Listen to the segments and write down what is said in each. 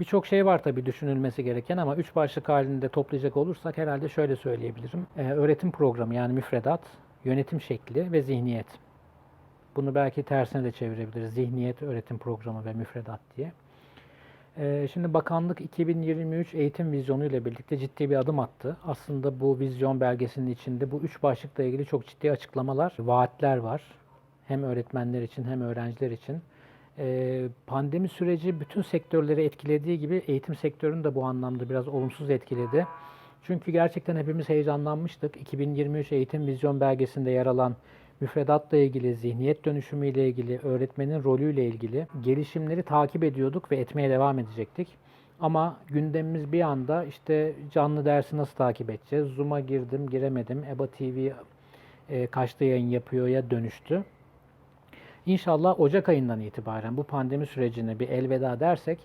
Birçok şey var tabii düşünülmesi gereken ama üç başlık halinde toplayacak olursak herhalde şöyle söyleyebilirim. Ee, öğretim programı yani müfredat, yönetim şekli ve zihniyet. Bunu belki tersine de çevirebiliriz. Zihniyet, öğretim programı ve müfredat diye. Ee, Şimdi bakanlık 2023 eğitim vizyonu ile birlikte ciddi bir adım attı. Aslında bu vizyon belgesinin içinde bu üç başlıkla ilgili çok ciddi açıklamalar, vaatler var. Hem öğretmenler için hem öğrenciler için. Ee, Pandemi süreci bütün sektörleri etkilediği gibi eğitim sektörünü de bu anlamda biraz olumsuz etkiledi. Çünkü gerçekten hepimiz heyecanlanmıştık. 2023 eğitim vizyon belgesinde yer alan müfredatla ilgili, zihniyet dönüşümüyle ilgili, öğretmenin rolüyle ilgili gelişimleri takip ediyorduk ve etmeye devam edecektik. Ama gündemimiz bir anda işte canlı dersi nasıl takip edeceğiz? Zoom'a girdim, giremedim. EBA TV e, kaçta yayın yapıyor ya dönüştü. İnşallah Ocak ayından itibaren bu pandemi sürecine bir elveda dersek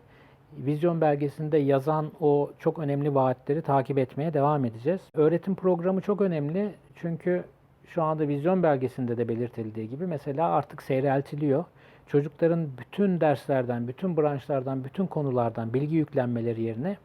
vizyon belgesinde yazan o çok önemli vaatleri takip etmeye devam edeceğiz. Öğretim programı çok önemli çünkü şu anda vizyon belgesinde de belirtildiği gibi mesela artık seyreltiliyor. Çocukların bütün derslerden, bütün branşlardan, bütün konulardan bilgi yüklenmeleri yerine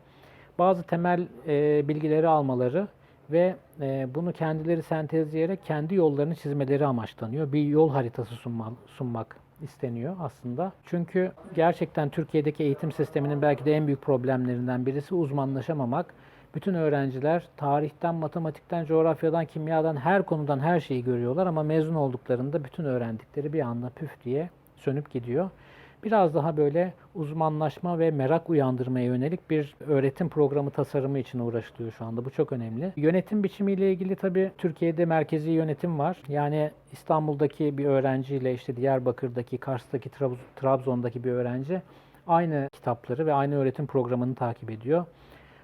bazı temel e, bilgileri almaları ve e, bunu kendileri sentezleyerek kendi yollarını çizmeleri amaçlanıyor. Bir yol haritası sunma, sunmak isteniyor aslında. Çünkü gerçekten Türkiye'deki eğitim sisteminin belki de en büyük problemlerinden birisi uzmanlaşamamak. Bütün öğrenciler tarihten, matematikten, coğrafyadan, kimyadan her konudan her şeyi görüyorlar ama mezun olduklarında bütün öğrendikleri bir anda püf diye sönüp gidiyor. Biraz daha böyle uzmanlaşma ve merak uyandırmaya yönelik bir öğretim programı tasarımı için uğraşılıyor şu anda. Bu çok önemli. Yönetim biçimiyle ilgili tabii Türkiye'de merkezi yönetim var. Yani İstanbul'daki bir öğrenciyle işte Diyarbakır'daki, Kars'taki, Trabz- Trabzon'daki bir öğrenci aynı kitapları ve aynı öğretim programını takip ediyor.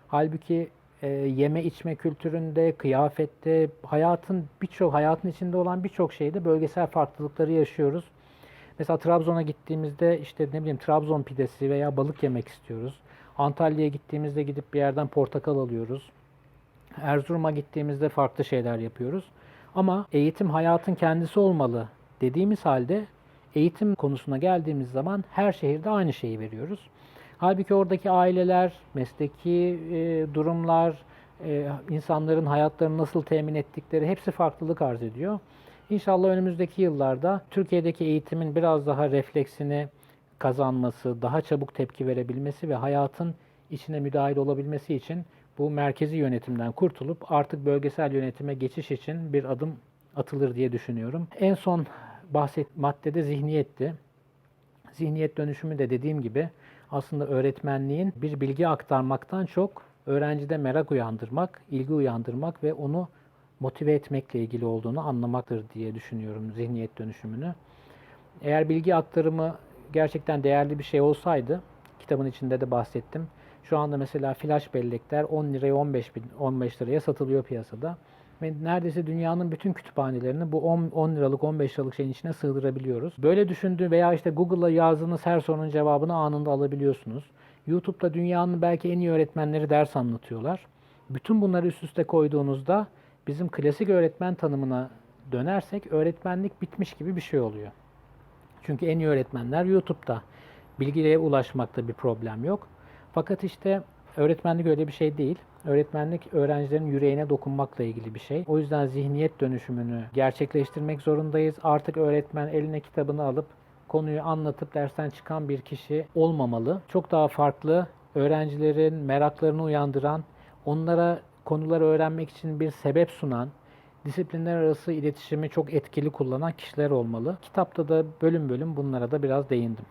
Halbuki e, yeme içme kültüründe, kıyafette, hayatın birçok hayatın içinde olan birçok şeyde bölgesel farklılıkları yaşıyoruz. Mesela Trabzon'a gittiğimizde işte ne bileyim Trabzon pidesi veya balık yemek istiyoruz. Antalya'ya gittiğimizde gidip bir yerden portakal alıyoruz. Erzurum'a gittiğimizde farklı şeyler yapıyoruz. Ama eğitim hayatın kendisi olmalı dediğimiz halde eğitim konusuna geldiğimiz zaman her şehirde aynı şeyi veriyoruz. Halbuki oradaki aileler, mesleki e, durumlar, e, insanların hayatlarını nasıl temin ettikleri hepsi farklılık arz ediyor. İnşallah önümüzdeki yıllarda Türkiye'deki eğitimin biraz daha refleksini kazanması, daha çabuk tepki verebilmesi ve hayatın içine müdahil olabilmesi için bu merkezi yönetimden kurtulup artık bölgesel yönetime geçiş için bir adım atılır diye düşünüyorum. En son bahset maddede zihniyetti. Zihniyet dönüşümü de dediğim gibi aslında öğretmenliğin bir bilgi aktarmaktan çok öğrencide merak uyandırmak, ilgi uyandırmak ve onu motive etmekle ilgili olduğunu anlamaktır diye düşünüyorum zihniyet dönüşümünü. Eğer bilgi aktarımı gerçekten değerli bir şey olsaydı, kitabın içinde de bahsettim. Şu anda mesela flash bellekler 10 liraya 15 bin, 15 liraya satılıyor piyasada. Ve neredeyse dünyanın bütün kütüphanelerini bu 10, 10 liralık 15 liralık şeyin içine sığdırabiliyoruz. Böyle düşündüğü veya işte Google'a yazdığınız her sorunun cevabını anında alabiliyorsunuz. YouTube'da dünyanın belki en iyi öğretmenleri ders anlatıyorlar. Bütün bunları üst üste koyduğunuzda bizim klasik öğretmen tanımına dönersek öğretmenlik bitmiş gibi bir şey oluyor. Çünkü en iyi öğretmenler YouTube'da. Bilgiye ulaşmakta bir problem yok. Fakat işte öğretmenlik öyle bir şey değil. Öğretmenlik öğrencilerin yüreğine dokunmakla ilgili bir şey. O yüzden zihniyet dönüşümünü gerçekleştirmek zorundayız. Artık öğretmen eline kitabını alıp konuyu anlatıp dersten çıkan bir kişi olmamalı. Çok daha farklı öğrencilerin meraklarını uyandıran, onlara konuları öğrenmek için bir sebep sunan, disiplinler arası iletişimi çok etkili kullanan kişiler olmalı. Kitapta da bölüm bölüm bunlara da biraz değindim.